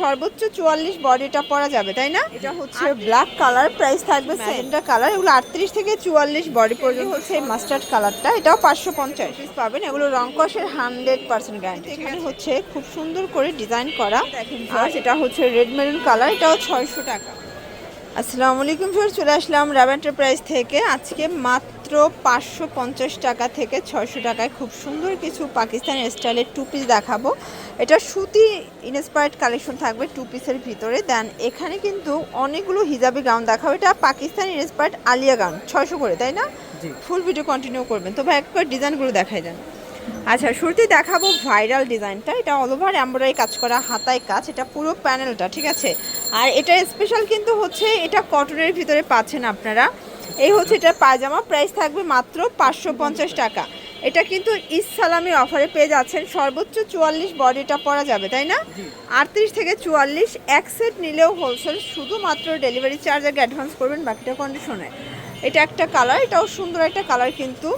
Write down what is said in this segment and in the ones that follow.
সর্বোচ্চ চুয়াল্লিশ বডিটা পরা যাবে তাই না? এটা হচ্ছে ব্ল্যাক কালার প্রাইস থাকবে সেন্টার কালার এগুলো আটত্রিশ থেকে চুয়াল্লিশ বডি পর্যন্ত হচ্ছে মাস্টার্ড কালারটা এটাও পাঁচশো পঞ্চাশ পিস পাবেন এগুলো রং কষের হান্ড্রেড পার্সেন্ট গ্যারান্টি এখানে হচ্ছে খুব সুন্দর করে ডিজাইন করা। আর এটা হচ্ছে রেড মেরুন কালার এটাও ছয়শো টাকা। আসসালামু আলাইকুম স্যার চলে আসলাম রাব এন্টারপ্রাইজ থেকে। আজকে মাত্র পাঁচশো পঞ্চাশ টাকা থেকে ছয়শো টাকায় খুব সুন্দর কিছু পাকিস্তানি স্টাইলের টু পিস দেখাবো। এটা সুতি ইনস্পায়ার্ড কালেকশন থাকবে টু পিসের ভিতরে। দেন এখানে কিন্তু অনেকগুলো হিজাবি গাউন দেখাবো। এটা পাকিস্তানি ইনস্পায়ার্ড আলিয়া গাউন ছয়শো করে তাই না? ফুল ভিডিও কন্টিনিউ করবেন। তো ভাই একবার ডিজাইনগুলো দেখাই দেন আচ্ছা শুরুতেই দেখাবো ভাইরাল ডিজাইনটা এটা অল ওভার এমব্রয়ডারি কাজ করা হাতায় কাজ। এটা পুরো প্যানেলটা ঠিক আছে? আর এটা স্পেশাল কিন্তু হচ্ছে এটা কটনের ভিতরে পাচ্ছেন আপনারা। এই হচ্ছে এটা পায়জামা প্রাইস থাকবে মাত্র পাঁচশো পঞ্চাশ টাকা। এটা কিন্তু ইস সালামি অফারে পেয়ে যাচ্ছেন। সর্বোচ্চ চুয়াল্লিশ বডিটা পরা যাবে তাই না? আটত্রিশ থেকে চুয়াল্লিশ এক সেট নিলেও হোলসেল শুধুমাত্র ডেলিভারি চার্জ আগে অ্যাডভান্স করবেন বাকিটা কন্ডিশনে এটা একটা কালার এটাও সুন্দর একটা কালার কিন্তু।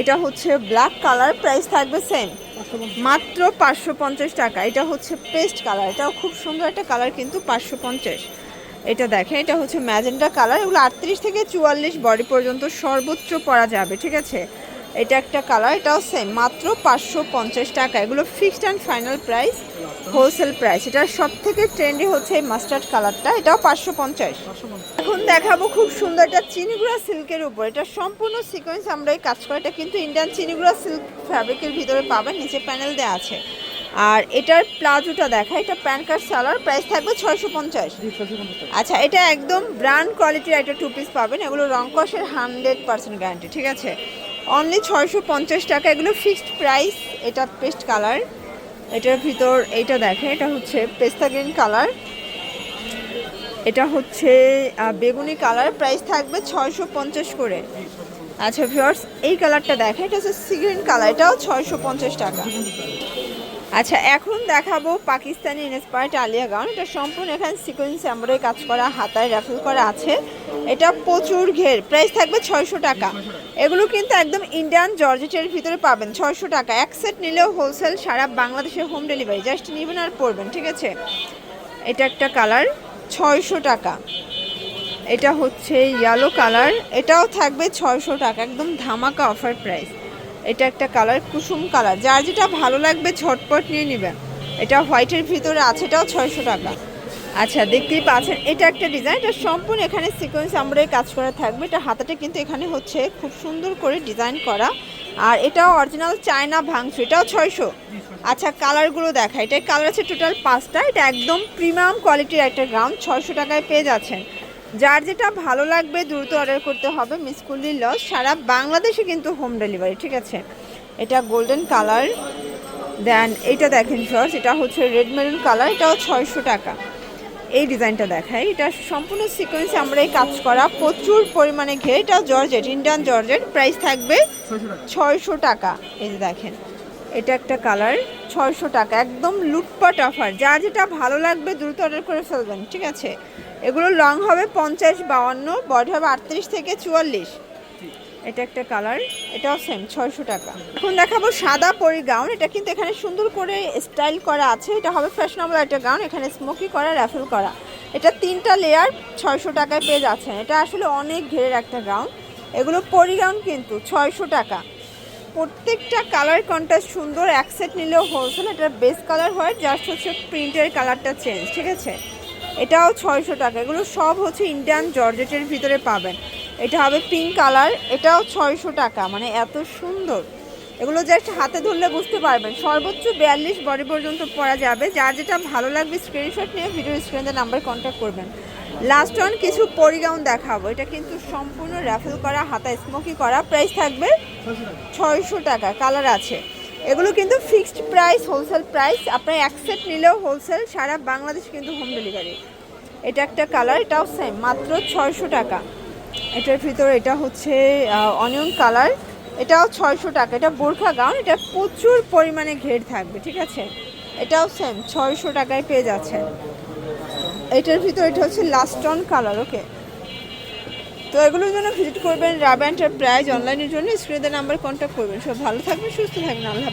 এটা হচ্ছে ব্ল্যাক কালার প্রাইস থাকবে সেম মাত্র পাঁচশো পঞ্চাশ টাকা। এটা হচ্ছে পেস্ট কালার এটাও খুব সুন্দর একটা কালার কিন্তু পাঁচশো পঞ্চাশ। এটা দেখেন, এটা হচ্ছে ম্যাজেন্টা কালার। এগুলো আটত্রিশ থেকে চুয়াল্লিশ বডি পর্যন্ত সর্বোচ্চ পরা যাবে, ঠিক আছে? এটা একটা কালার, এটাও সেম মাত্র পাঁচশো পঞ্চাশ টাকা। এগুলো fixed and final price wholesale price এটা সব থেকে ট্রেন্ডি হচ্ছে এই মাস্টার্ড কালারটা, এটাও পাঁচশো পঞ্চাশ। এখন দেখাবো খুব সুন্দর একটা চিনিগুড়া সিল্কের উপর। এটা সম্পূর্ণ সিকোয়েন্স আমরা এই কাজ করা এটা কিন্তু ইন্ডিয়ান চিনিগুড়া সিল্ক ফ্যাব্রিকের ভিতরে পাবেন, নিচে প্যানেল দেওয়া আছে। আর এটার প্লাজোটা দেখা এটা প্যান কার্ড সালোয়ার প্রাইস থাকবে ছয়শো পঞ্চাশ। আচ্ছা এটা একদম ব্র্যান্ড কোয়ালিটির একটা টু পিস পাবেন এগুলো রং কষের হান্ড্রেড পার্সেন্ট গ্যারান্টি ঠিক আছে? অনলি ছয়শো পঞ্চাশ টাকা এগুলো ফিক্সড প্রাইস এটা পেস্ট কালার এটার ভিতর এইটা দেখে এটা হচ্ছে পেস্তা গ্রিন কালার এটা হচ্ছে বেগুনি কালার প্রাইস থাকবে ছয়শো পঞ্চাশ করে। আচ্ছা ভিউয়ার্স এই কালারটা দেখে এটা হচ্ছে সিগ্রিন কালার এটাও ছয়শো পঞ্চাশ টাকা। আচ্ছা এখন দেখাবো পাকিস্তানি ইনস্পায়ার্ড আলিয়া গাউন এটা সম্পূর্ণ এখানে সিকোয়েন্স এমব্রয়ডারি, কাজ করা, হাতায় র্যাফেল করা আছে। এটা প্রচুর ঘের। প্রাইস থাকবে ছয়শো টাকা। এগুলো কিন্তু একদম ইন্ডিয়ান জর্জেটের ভিতরে পাবেন, ছয়শো টাকা। এক সেট নিলেও হোলসেল সারা বাংলাদেশে হোম ডেলিভারি জাস্ট নেবেন আর পড়বেন ঠিক আছে? এটা একটা কালার ছয়শো টাকা। এটা হচ্ছে ইয়েলো কালার এটাও থাকবে ছয়শো টাকা, একদম ধামাকা অফার প্রাইস এটা একটা কালার, কুসুম কালার। যার যেটা ভালো লাগবে ঝটপট নিয়ে নেবেন। এটা হোয়াইটের ভিতরে আছে, এটাও ছয়শো টাকা। আচ্ছা দেখতেই পাচ্ছেন, এটা একটা ডিজাইন, এটা সম্পূর্ণ এখানে সিকোয়েন্স আমরা কাজ করা থাকবে। এটা হাতাটা কিন্তু এখানে হচ্ছে খুব সুন্দর করে ডিজাইন করা। আর এটাও অরিজিনাল চায়না ভাঙছো এটাও ছয়শো। আচ্ছা কালারগুলো দেখা এটা কালার আছে টোটাল পাঁচটা, এটা একদম প্রিমিয়াম কোয়ালিটির একটা গ্রাউন্ড ছয়শো টাকায় পেয়ে যাচ্ছেন। যার যেটা ভালো লাগবে দ্রুত অর্ডার করতে হবে মিস করলি লস সারা বাংলাদেশে কিন্তু হোম ডেলিভারি ঠিক আছে? এটা গোল্ডেন কালার দেন এটা দেখেন ফার্স্ট এটা হচ্ছে রেড মেরুন কালার এটাও ছয়শো টাকা। এই ডিজাইনটা দেখায় এটা সম্পূর্ণ সিকোয়েন্সে আমরা এই কাজ করা, প্রচুর পরিমাণে ঘের, এটা জর্জেট ইন্ডিয়ান জর্জেট প্রাইস থাকবে ছয়শো টাকা। এই যে দেখেন, এটা একটা কালার ছয়শো টাকা, একদম লুটপাট অফার যা যেটা ভালো লাগবে দ্রুত অর্ডার করে ফেলবেন, ঠিক আছে? এগুলো লং হবে পঞ্চাশ বাউান্ন, বডি হবে আটত্রিশ থেকে চুয়াল্লিশ। এটা একটা কালার এটাও সেম ছয়শো টাকা। এখন দেখাবো সাদা পরি গাউন এটা কিন্তু এখানে সুন্দর করে স্টাইল করা আছে। এটা হবে ফ্যাশনেবল একটা গাউন এখানে স্মোকি করা র্যাফেল করা। এটা তিনটা লেয়ার ছয়শো টাকায় পেয়ে যাচ্ছেন। এটা আসলে অনেক ঘেরের একটা গাউন এগুলো পরি গাউন কিন্তু ছয়শো টাকা। প্রত্যেকটা কালার কন্ট্রাস্ট সুন্দর, এক সেট নিলেও হোলসেল এটার বেস কালার হয় জাস্ট হচ্ছে প্রিন্টের কালারটা চেঞ্জ ঠিক আছে? এটাও ছয়শো টাকা। এগুলো সব হচ্ছে ইন্ডিয়ান জর্জেটের ভিতরে পাবেন। এটা হবে পিঙ্ক কালার এটাও ছয়শো টাকা মানে এত সুন্দর। এগুলো জাস্ট হাতে ধরলে বুঝতে পারবেন। সর্বোচ্চ বিয়াল্লিশ বডি পর্যন্ত পরা যাবে। যার যেটা ভালো লাগবে স্ক্রিনশট নিয়ে ভিডিও স্ক্রিনের নাম্বার কন্ট্যাক্ট করবেন। লাস্ট ওয়ান কিছু পরিগাউন দেখাবো। এটা কিন্তু সম্পূর্ণ র্যাফেল করা হাতা স্মোকি করা। প্রাইস থাকবে ছয়শো টাকা। কালার আছে। এগুলো কিন্তু ফিক্সড প্রাইস হোলসেল প্রাইস আপনার এক সেট নিলেও হোলসেল সারা বাংলাদেশ কিন্তু হোম ডেলিভারি এটা একটা কালার এটাও সেম মাত্র ছয়শো টাকা। এটার ভিতরে এটা হচ্ছে অনিয়ন কালার এটাও ছয়শো টাকা। এটা বোরখা গাউন এটা প্রচুর পরিমাণে ঘের থাকবে, ঠিক আছে? এটাও সেম ছয়শো টাকায় পেয়ে যাচ্ছেন। এটার ভিতর এটা হচ্ছে লাস্টন কালার ওকে তো এগুলোর জন্য ভিজিট করবেন রাব অ্যান্ড প্রাইজ অনলাইনের জন্য স্ক্রিনের নাম্বার কন্ট্যাক্ট করবেন সব ভালো থাকবেন, সুস্থ থাকবেন, আল্লাহ।